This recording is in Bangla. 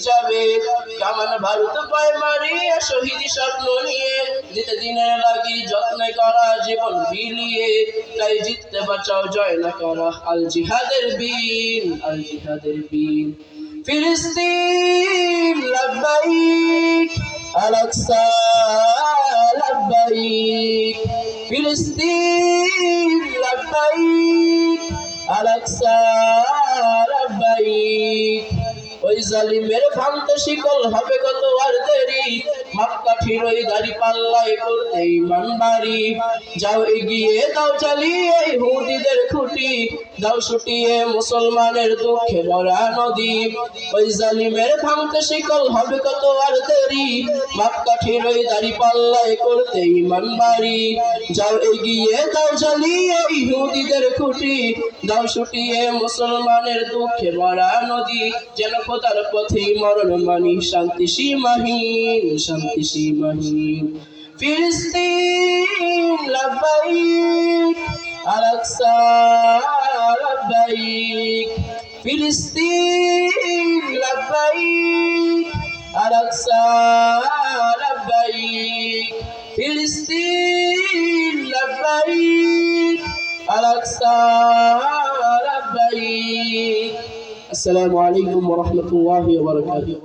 যাবে কামান ভারত পায় মারিয়ে শহীদ স্বপ্ন নিয়ে দিতে দিনে লাগি যত্নে করা, জীবন বিলিয়ে। তাই জিততে বাঁচাও, জয় না করা, আল জিহাদের বীর আল জিহাদের বীর ফিলিস্তিন লাব্বাইক আলাকসা লাব্বাইক ফিলিস্তিন লাব্বাইক আলাকসা লাব্বাইক জালিমের ফান্ত শিকল হবে কত ওই দাড়ি পাল্লায় করতে ইমান বাড়ি যাও এগিয়ে, দাও চালিয়ে হুদিদের খুঁটি। দাও ছুটিয়ে মুসলমানের দুঃখে ভরা নদী। ওই জালিমের ভ্রান্ত শিকল হবে কত আর দেরি। মাপকাঠির ওই দাড়ি পাল্লায় করতে ইমান বাড়ি যাও এগিয়ে, দাও চালিয়ে, ইহুদিদের খুঁটি। দাও ছুটিয়ে মুসলমানের দুঃখে ভরা নদী। যেন খোদার পথে মরণ মানি শান্তি সীমাহীন, শান্তি أجمعين فلسطين لبيك الأقصى لبيك. فلسطين لبيك الأقصى لبيك. فلسطين لبيك الأقصى لبيك. السلام عليكم ورحمة الله وبركاته.